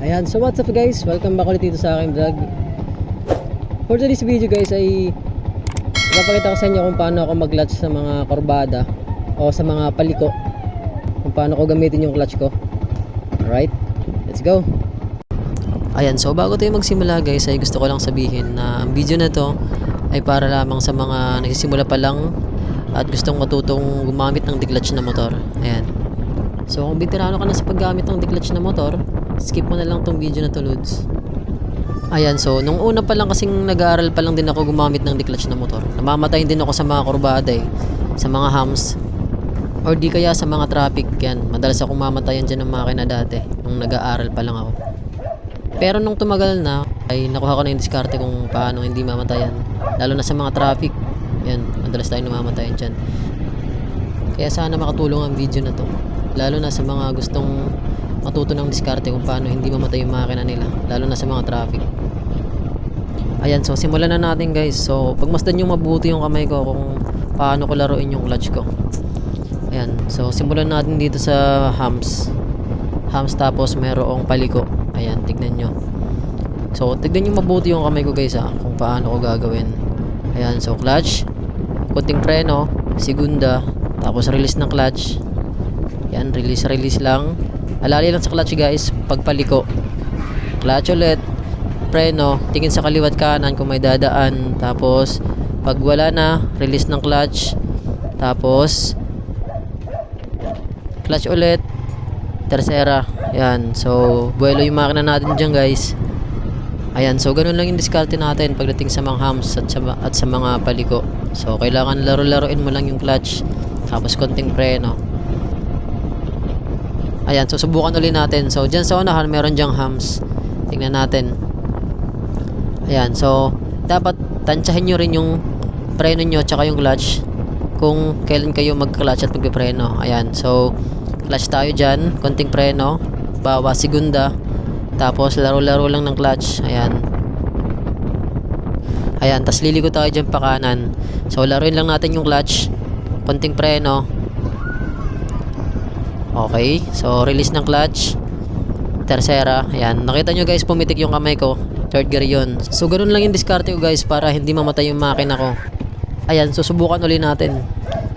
Ayan, so what's up guys? Welcome back ulit dito sa aking vlog. For today's video guys ay ipapakita ko sa inyo kung paano ako mag-clutch sa mga korbada o sa mga paliko. Kung paano ko gamitin yung clutch ko. Alright, let's go! Ayan, so bago tayo magsimula guys ay gusto ko lang sabihin na ang video na to ay para lamang sa mga nagsisimula pa lang at gustong matutong gumamit ng declutch na motor. Ayan. So kung veterano ka na sa paggamit ng declutch na motor, skip mo na lang tong video na to, Lods. Ayan, so nung una pa lang kasing nag-aaral pa lang din ako gumamit ng declutch na motor. Namamatay din ako sa mga kurbada eh, sa mga hams, or di kaya sa mga traffic yan. Madalas akong mamatayan dyan ng makina dati, nung nag-aaral pa lang ako. Pero nung tumagal na, ay nakuha ko na yung diskarte kung paano hindi mamatayan. Lalo na sa mga traffic, yan, madalas tayo namamatayan dyan. Kaya sana makatulong ang video na to. Lalo na sa mga gustong matuto ng diskarte kung paano hindi mamatay yung makina nila. Lalo na sa mga traffic. Ayan, so simulan na natin guys. So, pagmasdan nyo mabuti yung kamay ko kung paano ko laruin yung clutch ko. Ayan, so simulan natin dito sa hams. Hams tapos merong paliko. Ayan, tignan nyo. So, tignan nyo mabuti yung kamay ko guys ha, kung paano ko gagawin. Ayan, so clutch, kunting preno, segunda, tapos release ng clutch. Yan, release, release lang. Alali lang sa clutch guys, pagpaliko. Clutch ulit, preno, tingin sa kaliwat kanan kung may dadaan. Tapos, pag wala na, release ng clutch. Tapos, clutch ulit, tercera. Yan, so, buwelo yung makina natin dyan guys. Ayan, so ganun lang yung diskarte natin pagdating sa mga hams at sa, at sa mga paliko. So, kailangan laro-laruin mo lang yung clutch. Tapos, konting preno. Ayan, so subukan ulit natin. So, dyan sa unahan, meron dyang hams. Tingnan natin. Ayan, so, dapat tansyahin nyo rin yung preno nyo tsaka yung clutch kung kailan kayo mag-clutch at magpipreno. Ayan, so, clutch tayo dyan. Konting preno. Bawa, segunda. Tapos, laro-laro lang ng clutch. Ayan. Ayan, tas liligo tayo dyan pa kanan. So, laruin lang natin yung clutch. Konting preno. Okay, so release ng clutch. Tercera, ayan. Nakita nyo guys, pumitik yung kamay ko. Third gear yun. So, ganun lang yung diskarte ko guys para hindi mamatay yung makina ko. Ayan, so subukan ulit natin.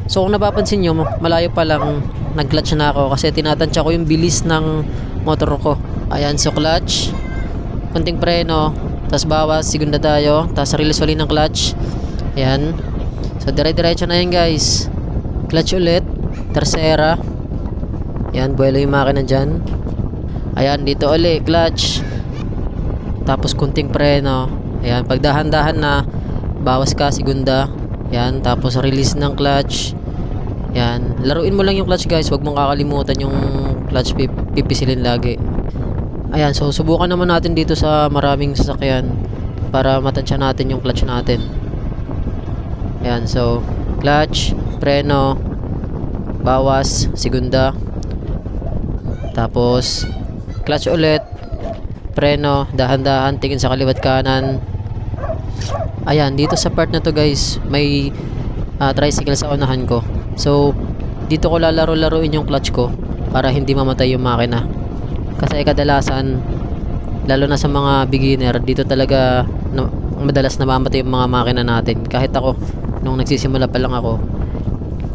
So, kung napapansin nyo, malayo pa lang nag-clutch na ako kasi tinatansya ko yung bilis ng motor ko. Ayan, so clutch. Kunting preno. Tapos bawas, segunda tayo. Tapos release ulit ng clutch. Ayan. So, dire-diretso na yan guys. Clutch ulit. Tercera. Ayan, buwelo yung makina dyan. Ayan, dito ulit, clutch. Tapos kunting preno. Ayan, pagdahan-dahan na, bawas ka, segunda. Ayan, tapos release ng clutch. Ayan, laruin mo lang yung clutch guys. Huwag mong kakalimutan yung clutch pip pipisilin lagi. Ayan, so subukan naman natin dito sa maraming sasakyan para matansya natin yung clutch natin. Ayan, so clutch, preno, bawas, segunda, tapos, clutch ulit. Preno, dahan-dahan, tingin sa kaliwat kanan. Ayan, dito sa part na to guys, may ah, tricycle sa unahan ko. So, dito ko lalaro-laruin yung clutch ko para hindi mamatay yung makina. Kasi kadalasan, lalo na sa mga beginner, dito talaga na, madalas namamatay yung mga makina natin. Kahit ako, nung nagsisimula pa lang ako,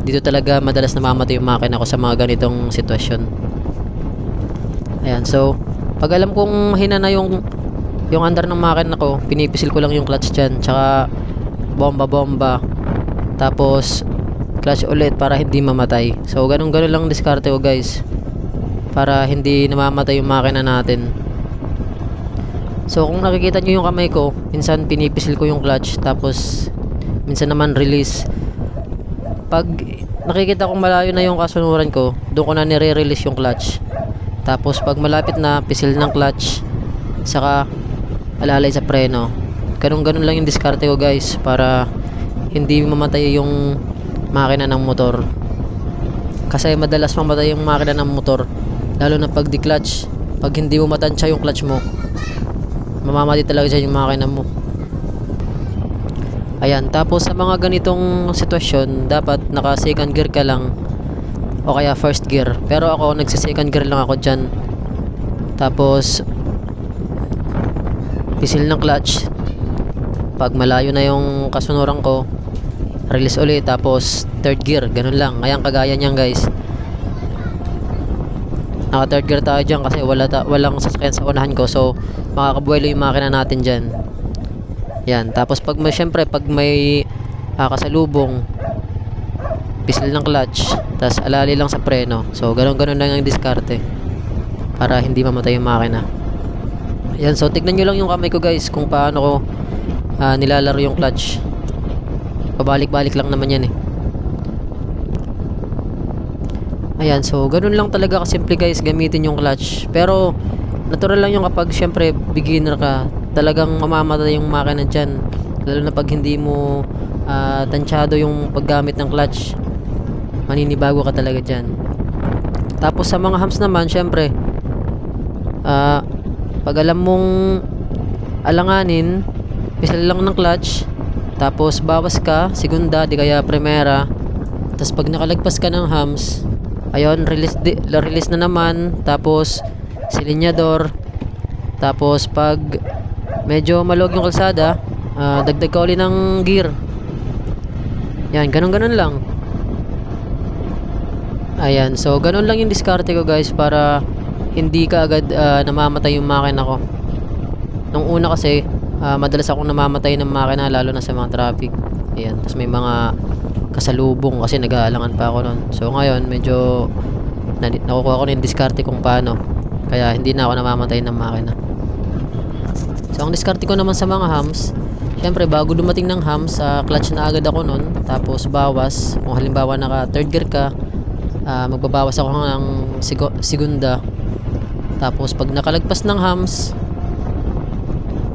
dito talaga madalas namamatay yung makina ko sa mga ganitong sitwasyon. Ayan, so pag alam kong mahina na yung yung under ng makina ko, pinipisil ko lang yung clutch dyan, tsaka bomba-bomba. Tapos clutch ulit para hindi mamatay. So ganun ganun lang diskarte ko guys. Para hindi namamatay yung makina natin. So kung nakikita nyo yung kamay ko, minsan pinipisil ko yung clutch tapos minsan naman release. Pag nakikita kong malayo na yung kasunuran ko, doon ko na nire-release yung clutch. Tapos pag malapit na, pisil ng clutch, saka alalay sa preno. Ganun ganun lang yung diskarte ko guys para hindi mamatay yung makina ng motor. Kasi madalas mamatay yung makina ng motor lalo na pag di-clutch. Pag hindi mo matansya yung clutch mo, mamamatay talaga dyan yung makina mo. Ayan, tapos sa mga ganitong sitwasyon, dapat naka second gear ka lang o kaya first gear. Pero ako, nagsa second gear lang ako dyan. Tapos, pisil ng clutch. Pag malayo na yung kasunuran ko, release ulit tapos third gear, ganun lang. Ayan kagaya niyan guys. Naka third gear tayo dyan kasi wala ta walang sasakyan sa unahan ko so makakabuelo yung makina natin dyan. Yan, tapos pag may syempre pag may ah, kasalubong pisil ng clutch, tapos alali lang sa preno. So ganun-ganun lang yung diskarte para hindi mamatay yung makina. Yan, so tignan nyo lang yung kamay ko guys kung paano ko ah, nilalaro yung clutch. Pabalik-balik lang naman yan eh. Ayan, so ganun lang talaga kasimple guys gamitin yung clutch. Pero natural lang yung kapag syempre beginner ka, talagang mamamatay yung makina dyan. Lalo na pag hindi mo ah, tansyado yung paggamit ng clutch. Maninibago ka talaga dyan. Tapos sa mga hams naman, syempre, ah, pag alam mong alanganin, pisal lang ng clutch, tapos bawas ka, segunda, di kaya primera, tapos pag nakalagpas ka ng hams, ayun, release, di, release na naman, tapos silinyador, tapos pag medyo malog yung kalsada, ah, dagdag ka uli ng gear. Yan, ganun-ganun lang. Ayan, so ganun lang yung diskarte ko guys para hindi ka agad ah, namamatay yung makina ko. Nung una kasi, ah, madalas akong namamatay ng makina lalo na sa mga traffic. Ayan, tapos may mga kasalubong kasi nag-aalangan pa ako nun. So ngayon, medyo na, nakukuha ko na yung diskarte kung paano. Kaya hindi na ako namamatay ng makina. So ang diskarte ko naman sa mga hams, Siyempre, bago dumating ng hams, ah, clutch na agad ako nun. Tapos bawas. Kung halimbawa naka third gear ka, ah, magbabawas ako ng segunda. Tapos pag nakalagpas ng hams,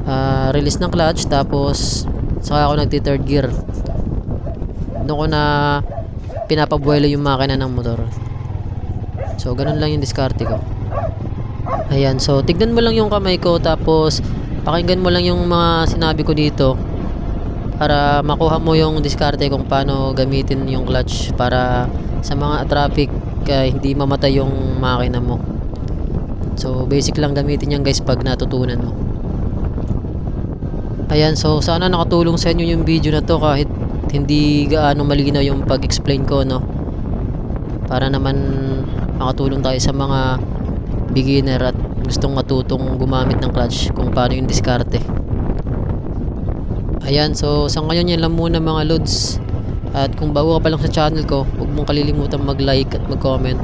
ah, release ng clutch. Tapos saka ako nagti third gear. Doon ko na pinapabuelo yung makina ng motor. So, ganun lang yung diskarte ko. Ayan, so tignan mo lang yung kamay ko tapos pakinggan mo lang yung mga sinabi ko dito para makuha mo yung diskarte kung paano gamitin yung clutch para sa mga traffic uh, hindi mamatay yung makina mo. So basic lang gamitin yan guys pag natutunan mo. Ayan, so sana nakatulong sa inyo yung video na to kahit hindi gaano malinaw yung pag-explain ko no. Para naman makatulong tayo sa mga beginner at gustong matutong gumamit ng clutch kung paano yung diskarte. Ayan, so sa ngayon yan lang muna mga loads. At kung bago ka pa lang sa channel ko, huwag mong kalilimutan mag-like at mag-comment.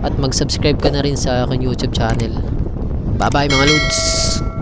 At mag-subscribe ka na rin sa aking YouTube channel. Bye-bye mga loads!